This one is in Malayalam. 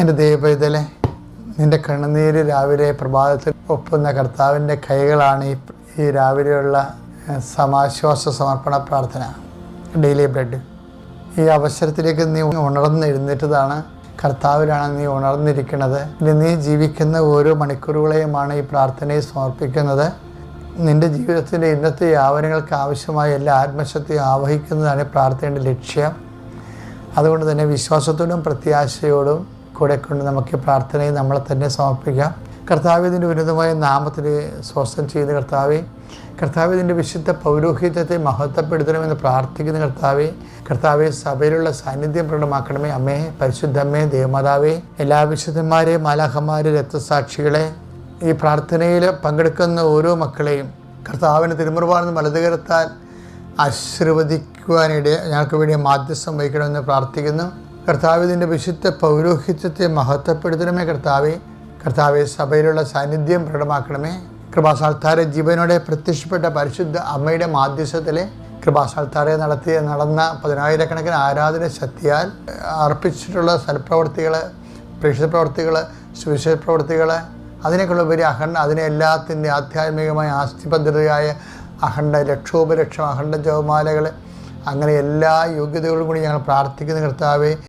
എന്റെ ദൈവപൈതലെ നിന്റെ കണ്ണുനീര് രാവിലെ പ്രഭാതത്തിൽ ഒപ്പുന്ന കർത്താവിന്റെ കൈകളാണ് ഈ ഈ രാവിലെയുള്ള സമാശ്വാസ സമർപ്പണ പ്രാർത്ഥന ഡെയിലി ബ്രെഡ്. ഈ അവസരത്തിലേക്ക് നീ ഉണർന്ന് എഴുന്നേറ്റതാണ് കർത്താവിലാണ് നീ ഉണർന്നിരിക്കുന്നത്. ഇനി നീ ജീവിക്കുന്ന ഓരോ മണിക്കൂറുകളെയുമാണ് ഈ പ്രാർത്ഥനയെ സമർപ്പിക്കുന്നത്. നിന്റെ ജീവിതത്തിന്റെ ഇന്നത്തെ യാവനങ്ങൾക്ക് ആവശ്യമായ എല്ലാ ആത്മശക്തിയും ആവഹിക്കുന്നതാണ് പ്രാർത്ഥനയുടെ ലക്ഷ്യം. അതുകൊണ്ട് തന്നെ വിശ്വാസത്തോടും പ്രത്യാശയോടും കൂടെ കൊണ്ട് നമുക്ക് പ്രാർത്ഥനയും നമ്മളെ തന്നെ സമർപ്പിക്കാം. കർത്താവിന്റെ ഉന്നതമായ നാമത്തിന് സ്വസ്ഥം ചെയ്യുന്ന കർത്താവെ കർത്താവിന്റെ വിശുദ്ധ പൗരോഹിത്യത്തെ മഹത്വപ്പെടുത്തണമെന്ന് പ്രാർത്ഥിക്കുന്ന കർത്താവെ കർത്താവെ സഭയിലുള്ള സാന്നിധ്യം പ്രകടമാക്കണമേ. അമ്മേ പരിശുദ്ധമ്മേ ദേവമാതാവേ എല്ലാ വിശുദ്ധന്മാരെ മാലാഹന്മാരെ രക്തസാക്ഷികളെ ഈ പ്രാർത്ഥനയിൽ പങ്കെടുക്കുന്ന ഓരോ മക്കളെയും കർത്താവിന് തിരുമുറവാണെന്ന് വലതുകരത്താൽ ആശീർവദിക്കുവാനിടെ ഞങ്ങൾക്ക് വേണ്ടി മാധ്യസ്ഥം വഹിക്കണമെന്ന് പ്രാർത്ഥിക്കുന്നു. കർത്താവിന്റെ വിശുദ്ധ പൗരോഹിത്യത്തെ മഹത്വപ്പെടുത്തണമേ കർത്താവെ. കർത്താവെ സഭയിലുള്ള സാന്നിധ്യം പ്രകടമാക്കണമേ. കൃപാസാൽത്താരെ ജീവനോടെ പ്രത്യക്ഷപ്പെട്ട പരിശുദ്ധ അമ്മയുടെ മാധ്യസ്ഥത്തിലെ കൃപാസാൽത്താരെ നടത്തിയ നടന്ന പതിനായിരക്കണക്കിന് ആരാധന ശക്തിയാൽ അർപ്പിച്ചിട്ടുള്ള സൽപ്രവർത്തികൾ പ്രേക്ഷിത പ്രവർത്തികൾ സുവിശേഷ പ്രവർത്തികൾ അതിനേക്കുള്ള ഉപരി അഖണ്ഡ അതിനെ എല്ലാത്തിന്റെ ആധ്യാത്മികമായ ആസ്തിഭദ്രതയായ അഖണ്ഡ ലക്ഷോപലക്ഷം അഖണ്ഡ ജവമാലകൾ അങ്ങനെ എല്ലാ യോഗ്യതകളും കൂടി ഞങ്ങൾ പ്രാർത്ഥിക്കുന്ന കർത്താവെ.